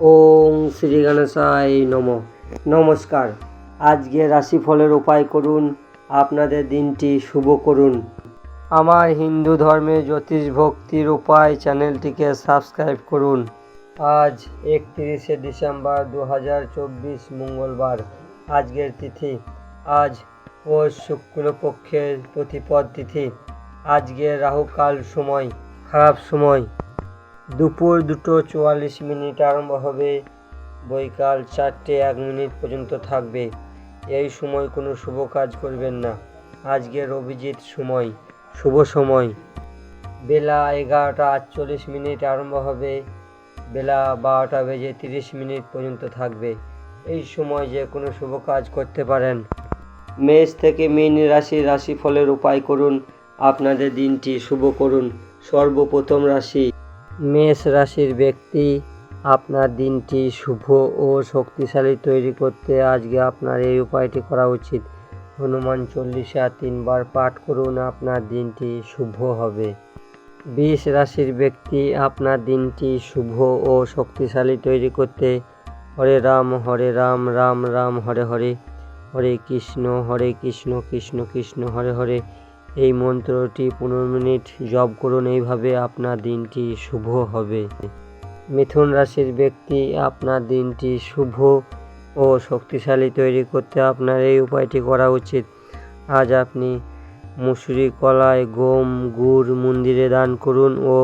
ওং শ্রী গণেশায় নম। নমস্কার। আজকে রাশিফলের উপায় করুন, আপনাদের দিনটি শুভ করুন। আমার হিন্দু ধর্মে জ্যোতিষ ভক্তির উপায় চ্যানেলটিকে সাবস্ক্রাইব করুন। আজ একত্রিশে ডিসেম্বর দু হাজার চব্বিশ মঙ্গলবার, আজকের তিথি। আজ পৌষ শুক্লপক্ষের প্রতিপদ তিথি। আজকে রাহুকাল সময়, খারাপ সময়। দুপুর দুটো চুয়াল্লিশ মিনিট আরম্ভ হবে। বৈকাল চারটে এক মিনিট পর্যন্ত থাকবে। এই সময় কোনো শুভ কাজ করবেন না। আজকের অভিজিৎ সময়। শুভ সময়। বেলা এগারোটা আটচল্লিশ মিনিট আরম্ভ হবে। বেলা বারোটা বেজে তিরিশ মিনিট পর্যন্ত থাকবে। এই সময় যে কোনো শুভ কাজ করতে পারেন। মেষ থেকে মীন রাশি রাশিফলের উপায় করুন। আপনাদের দিনটি শুভ করুন। সর্বপ্রথম রাশি মেষ রাশির ব্যক্তি, আপনার দিনটি শুভ ও শক্তিশালী তৈরি করতে আজকে আপনার এই উপায়টি করা উচিত। হনুমান চল্লিশা তিনবার পাঠ করুন, আপনার দিনটি শুভ হবে। বিষ রাশির ব্যক্তি, আপনার দিনটি শুভ ও শক্তিশালী তৈরি করতে হরে রাম হরে রাম রাম রাম, হরে হরে। হরে কৃষ্ণ হরে কৃষ্ণ কৃষ্ণ কৃষ্ণ, হরে হরে। এই মন্ত্রটি পনেরো মিনিট জপ করুন, এইভাবে আপনার দিনটি শুভ হবে। মিথুন রাশির ব্যক্তি, আপনার দিনটি শুভ ও শক্তিশালী তৈরি করতে আপনার এই উপায়টি করা উচিত। আজ আপনি মুসুরি কলাই, গম, গুড়, মন্দিরে দান করুন ও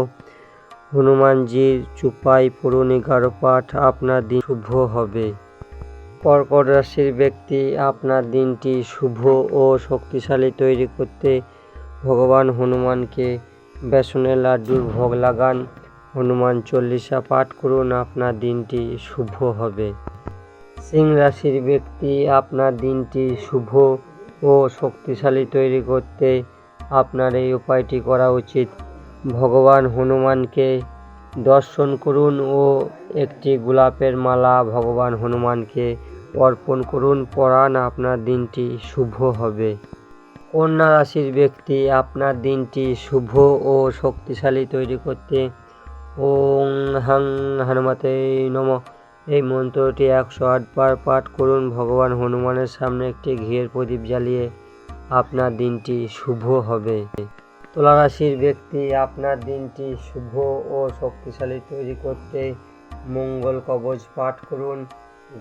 হনুমানজির চুপাই পড়ুন, এগারো পাঠ আপনার দিন শুভ হবে। কর্কট রাশির ব্যক্তি, আপনার দিনটি শুভ ও শক্তিশালী তৈরি করতে ভগবান হনুমানকে বেসনের লাড্ডুর ভোগ লাগান। হনুমান চল্লিশা পাঠ করুন, আপনার দিনটি শুভ হবে। সিং রাশির ব্যক্তি, আপনার দিনটি শুভ ও শক্তিশালী তৈরি করতে আপনার এই উপায়টি করা উচিত। ভগবান হনুমানকে দর্শন করুন ও একটি গোলাপের মালা ভগবান হনুমানকে অর্পণ করুন। পরাণ, আপনার দিনটি শুভ হবে। কন্যা রাশির ব্যক্তি, আপনার দিনটি শুভ ও শক্তিশালী তৈরি করতে। ওং হাং হনুমতে নম। এই মন্ত্রটি একশো আটবার পাঠ করুন, ভগবান হনুমানের সামনে একটি ঘিয়ের প্রদীপ জ্বালিয়ে আপনার দিনটি শুভ হবে। তুলা রাশির ব্যক্তি, আপনার দিনটি শুভ ও শক্তিশালী তৈরি করতে মঙ্গল কবচ পাঠ করুন।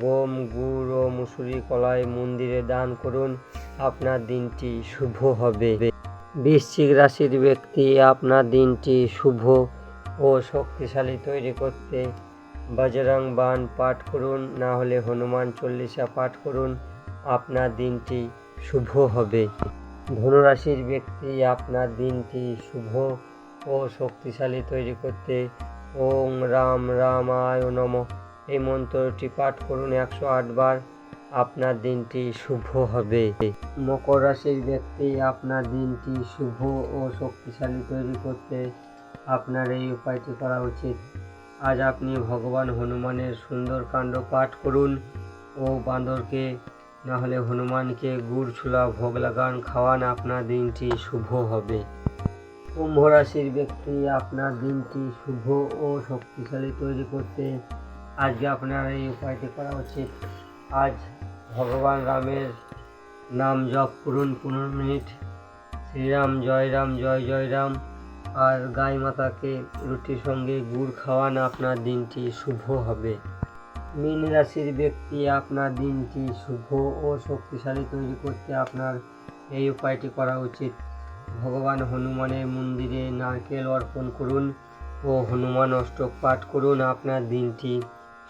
গম, গুড় ও মুসুরি, কলাই, মন্দিরে দান করুন। আপনার দিনটি শুভ হবে। বৃশ্চিক রাশির ব্যক্তি আপনার দিনটি শুভ ও শক্তিশালী তৈরি করতে বজরং বান পাঠ করুন, না হলে হনুমান চল্লিশা পাঠ করুন। আপনার দিনটি শুভ হবে। ধনুরাশির ব্যক্তি আপনার দিনটি শুভ ও শক্তিশালী তৈরি করতে ওং রাম রামায় নম। এই মন্ত্রটি পাঠ করুন একশো আটবার আপনার দিনটি শুভ হবে। মকর রাশির ব্যক্তি আপনার দিনটি শুভ ও শক্তিশালী তৈরি করতে আপনার এই উপায়টি করা উচিত। আজ আপনি ভগবান হনুমানের সুন্দরকাণ্ড পাঠ করুন ও বাঁদরকে না হলে হনুমানকে গুড়, ছোলা, ভোগ লাগান, খাওয়ান আপনার দিনটি শুভ হবে। কুম্ভ রাশির ব্যক্তি আপনার দিনটি শুভ ও শক্তিশালী তৈরি করতে আজকে আপনার এই উপায়টি করা উচিত। আজ ভগবান রামের নাম জপ করুন পনেরো মিনিট। শ্রীরাম, জয় রাম, জয় জয় রাম। আর গাই মাতাকে রুটির সঙ্গে গুড় খাওয়ান, আপনার দিনটি শুভ হবে। মীন রাশির ব্যক্তি, আপনার দিনটি শুভ ও শক্তিশালী তৈরি করতে আপনার এই উপায়টি করা উচিত। ভগবান হনুমানের মন্দিরে নারকেল অর্পণ করুন ও হনুমান অষ্টক পাঠ করুন, আপনার দিনটি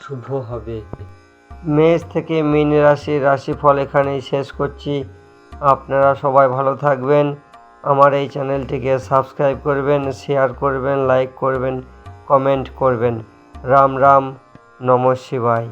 শুভ হবে। মেষ থেকে মীন রাশির রাশিফল এখানেই শেষ করছি। আপনারা সবাই ভালো থাকবেন। আমার এই চ্যানেলটিকে সাবস্ক্রাইব করবেন, শেয়ার করবেন, লাইক করবেন, কমেন্ট করবেন। রাম রাম, নম শিবায়।